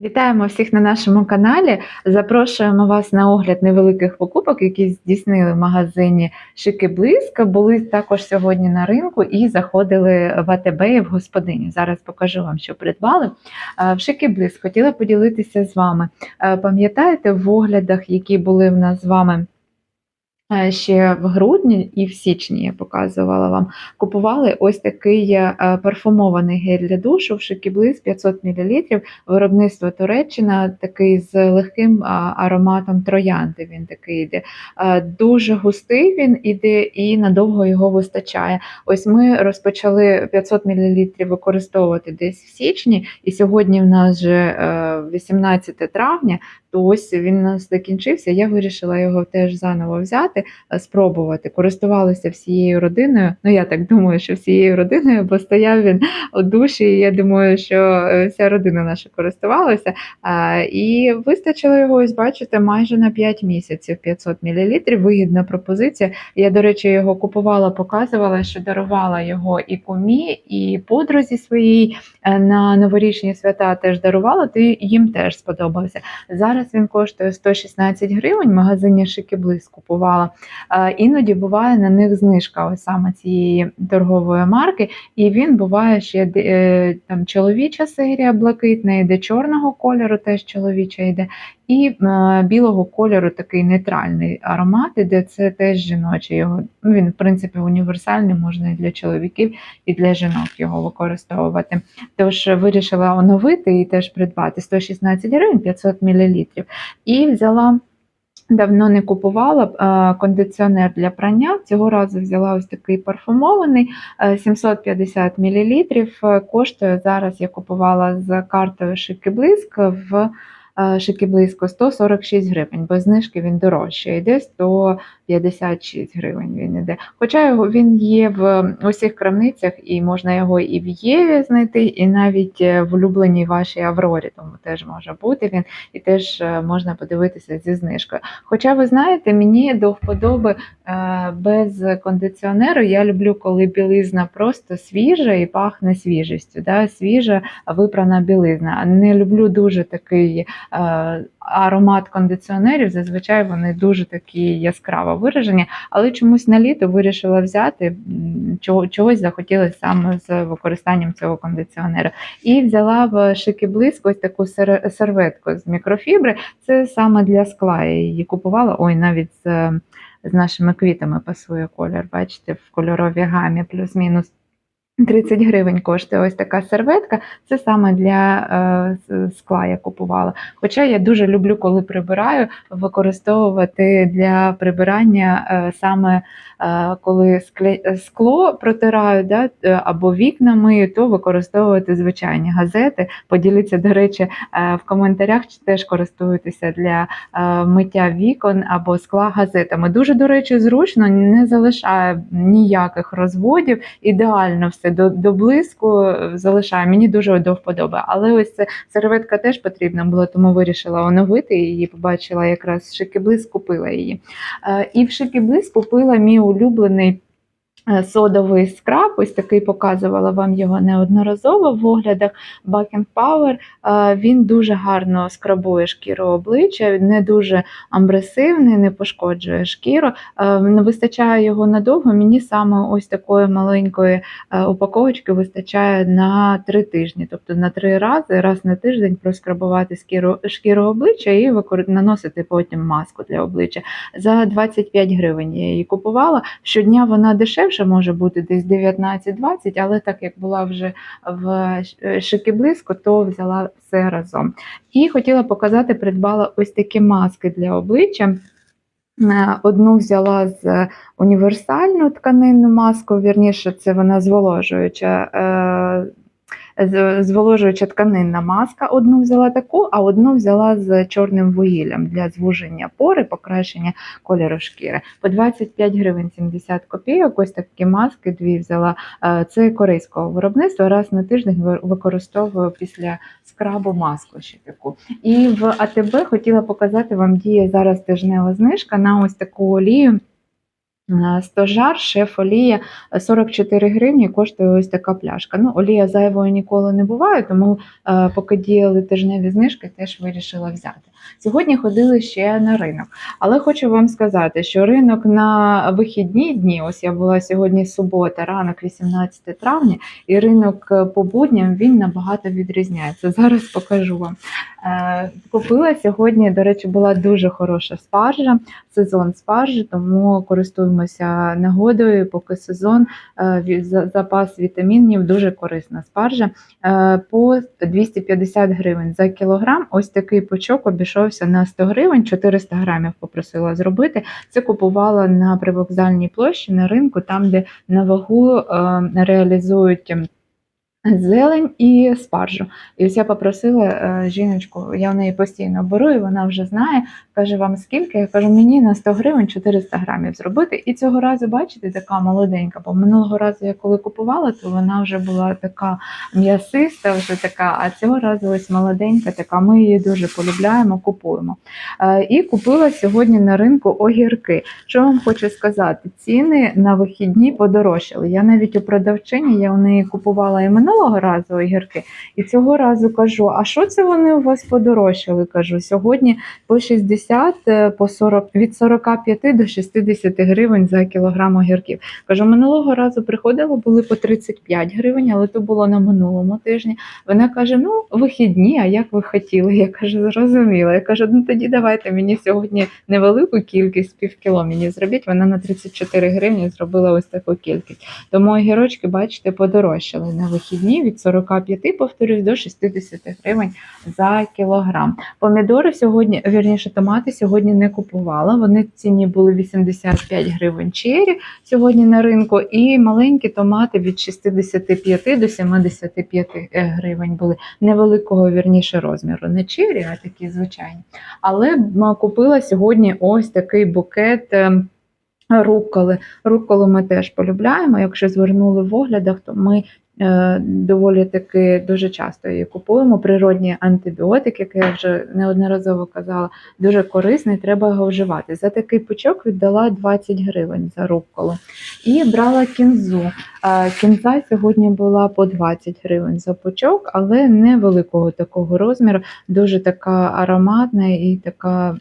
Вітаємо всіх на нашому каналі. Запрошуємо вас на огляд невеликих покупок, які здійснили в магазині Шики Близько. Були також сьогодні на ринку і заходили в АТБ і в господині. Зараз покажу вам, що придбали. В Шики Близько хотіла поділитися з вами. Пам'ятаєте в оглядах, які були в нас з вами? Е, Ще в грудні і в січні я показувала вам. Купували ось такий е, парфумований гель для душу в Шикіблиз 500 мл, виробництво Туреччина, такий з легким ароматом троянди. Він такий йде. Е, Дуже густий він іде і надовго його вистачає. Ось ми розпочали 500 мл використовувати десь в січні, і сьогодні в нас вже е, 18 травня, то ось він у нас закінчився. Я вирішила його теж заново взяти, е, спробувати. Користувалася всією родиною. Ну я так думаю, що всією родиною, бо стояв він у душі. і Я думаю, що е, вся родина наша користувалася. І вистачило його, ось бачите, майже на 5 місяців 500 мл. Вигідна пропозиція. Я, до речі, його купувала, показувала, що дарувала його і кумі, і подрузі своїй е, на новорічні свята теж дарувала, то їм теж сподобався. Зараз він коштує 116 гривень. В магазині Шикиблис купувала. Е, Іноді буває на них знижка ось саме цієї торгової марки, і він буває ще е, там чоловіча серія блакитна, йде чорного кольору, теж чоловіча йде, і е, білого кольору такий нейтральний аромат, іде це теж жіночий. Його ну, він, в принципі, універсальний, можна і для чоловіків, і для жінок його використовувати. Тож вирішила оновити і теж придбати 116 гривень 500 мл. І взяла. Давно не купувала е, кондиціонер для прання. Цього разу взяла ось такий парфумований е, 750 мл. Коштує зараз я купувала з картою Шики Блиск в е, Шики Близько 146 гривень. Без знижки він дорожче йде 156 гривень. Він іде. Хоча його він є в усіх крамницях, і можна його і в Єві знайти, і навіть е, в улюбленій вашій Аврорі, тому теж може бути він, і теж е, можна подивитися зі знижкою. Хоча ви знаєте, мені до вподоби е, без кондиціонеру я люблю, коли білизна просто свіжа і пахне свіжістю. Да? Свіжа випрана білизна. Не люблю дуже такий аромат кондиціонерів. Зазвичай вони дуже такі яскраво виражені, але чомусь на літо вирішила взяти чого- чогось захотілося саме з використанням цього кондиціонера. І взяла в шики близько ось таку сер- серветку з мікрофібри. Це саме для скла. Я її купувала. Ой, навіть з, з нашими квітами пасує колір. Бачите, в кольоровій гамі плюс-мінус. 30 гривень коштує ось така серветка. Це саме для е, скла я купувала. Хоча я дуже люблю, коли прибираю, використовувати для прибирання е, саме е, коли скло протираю, да, е, або вікна мию, то використовувати звичайні газети. Поділіться, до речі, е, в коментарях, чи теж користуєтеся для е, миття вікон або скла газетами. Дуже, до речі, зручно, не залишає ніяких розводів. Ідеально все до, до блиску залишаю. Мені дуже до вподоби. Але ось це серветка теж потрібна була, тому вирішила оновити її. Побачила якраз Шикіблис, купила її. Е, І в Шикіблис купила мій улюблений. Е, Содовий скраб, ось такий показувала вам його неодноразово в оглядах Back Power. Е, Він дуже гарно скрабує шкіру обличчя, не дуже амбресивний, не пошкоджує шкіру. Не вистачає його надовго. Мені саме ось такої маленької е, упаковочки вистачає на три тижні, тобто на три рази, раз на тиждень проскрабувати шкіру, шкіру обличчя і наносити потім маску для обличчя. За 25 гривень я її купувала. Щодня вона дешевше може бути десь 19-20, але так як була вже в е, шики близько, то взяла все разом. І хотіла показати, придбала ось такі маски для обличчя. Е, Одну взяла з універсальну тканинну маску, вірніше, це вона зволожуюча. Зволожуюча тканинна маска. Одну взяла таку, а одну взяла з чорним вугіллям для звуження пори, покращення кольору шкіри. По 25 гривень 70 копійок. Ось такі маски дві взяла. Е, Це корейського виробництва. Раз на тиждень використовую після скрабу маску ще таку. І в АТБ хотіла показати вам діє зараз тижнева знижка на ось таку олію. Е, Стожар, шеф олія е, 44 гривні коштує ось така пляшка. Ну, олія зайвою ніколи не буває, тому е, поки діяли тижневі знижки, теж вирішила взяти. Сьогодні ходили ще на ринок, але хочу вам сказати, що ринок на вихідні дні, ось я була сьогодні субота, ранок 18 травня, і ринок е, по будням він набагато відрізняється. Зараз покажу вам. Е, Купила сьогодні, до речі, була дуже хороша спаржа, сезон спаржі, тому користуємося нагодою, поки сезон, е, запас вітамінів, дуже корисна спаржа. По 250 гривень за кілограм. Ось такий пучок обійшовся на 100 гривень, 400 грамів попросила зробити. Це купувала на привокзальній площі на ринку, там, де на вагу е, реалізують. Зелень і спаржу. І ось я попросила е, жіночку, я в неї постійно беру, і вона вже знає, каже, вам скільки? Я кажу, мені на 100 гривень 400 грамів зробити. І цього разу, бачите, така молоденька. Бо минулого разу я коли купувала, то вона вже була така м'ясиста, вже така, а цього разу ось молоденька, така. Ми її дуже полюбляємо, купуємо. Е, і купила сьогодні на ринку огірки. Що вам хочу сказати? Ціни на вихідні подорожчали. Я навіть у продавчині, я у неї купувала і минулого разу огірки, і цього разу кажу: а що це вони у вас подорожчали? Кажу, сьогодні по 60, е, по 40, від 45 до 60 гривень за кілограм огірків. Кажу, минулого разу приходила, були по 35 гривень, але то було на минулому тижні. Вона каже: Ну, вихідні, а як ви хотіли? Я кажу, зрозуміла. Я кажу, ну тоді давайте мені сьогодні невелику кількість, півкіло мені зробіть. Вона на 34 гривні зробила ось таку кількість. Тому огірочки, бачите, подорожчали на вихідні від 45, повторюсь, до 60 гривень за кілограм. Помідори сьогодні, вірніше, томати сьогодні не купувала. Вони в ціні були 85 гривень чері сьогодні на ринку, і маленькі томати від 65 до 75 гривень були невеликого вірніше розміру. Не чері, а такі звичайні. Але купила сьогодні ось такий букет. ем, Рукколи. Рукколу ми теж полюбляємо. Якщо звернули в оглядах, то ми е, доволі таки дуже часто її купуємо. Природні антибіотики, як я вже неодноразово казала, дуже корисний, треба його вживати. За такий пучок віддала 20 гривень за рукколу. І брала кінзу. Е, Кінза сьогодні була по 20 гривень за пучок, але невеликого такого розміру, дуже така ароматна і така.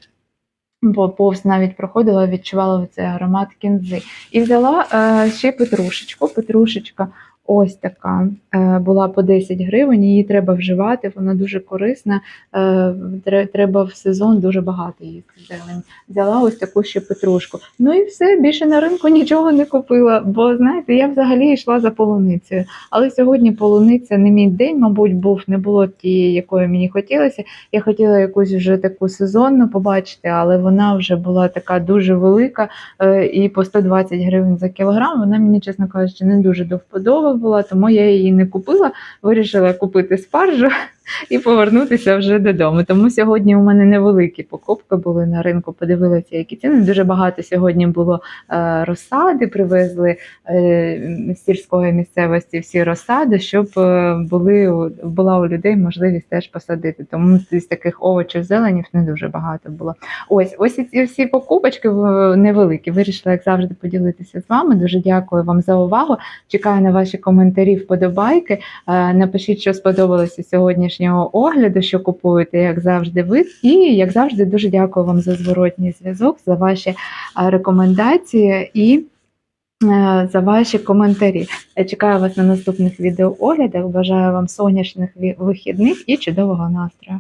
Бо повз навіть проходила, відчувала цей аромат кінзи. І взяла е, ще петрушечку. Петрушечка ось така е, була по 10 гривень. Її треба вживати, вона дуже корисна. Е, треба в сезон дуже багато їсти зелень. Взяла ось таку ще петрушку. Ну і все, більше на ринку нічого не купила. Бо знаєте, я взагалі йшла за полуницею. Але сьогодні полуниця не мій день, мабуть, був, не було тієї, якої мені хотілося. Я хотіла якусь вже таку сезонну побачити, але вона вже була така дуже велика е, і по 120 гривень за кілограм. Вона мені, чесно кажучи, не дуже до вподоби була, тому я її не купила. Вирішила купити спаржу і повернутися вже додому. Тому сьогодні у мене невеликі покупки були на ринку. Подивилася, які ціни. Дуже багато сьогодні було е, розсади, привезли е, з сільської місцевості всі розсади, щоб е, були була у людей можливість теж посадити. Тому з таких овочів зеленів не дуже багато було. Ось ось ці всі покупочки невеликі. Вирішила, як завжди, поділитися з вами. Дуже дякую вам за увагу. Чекаю на ваші коментарі, вподобайки. Е, Напишіть, що сподобалося з сьогоднішнього огляду, що купуєте, як завжди, ви. І як завжди, дуже дякую вам за зворотній зв'язок, за ваші рекомендації і. е, За ваші коментарі. Чекаю вас на наступних відеооглядах. Бажаю вам сонячних вихідних і чудового настрою.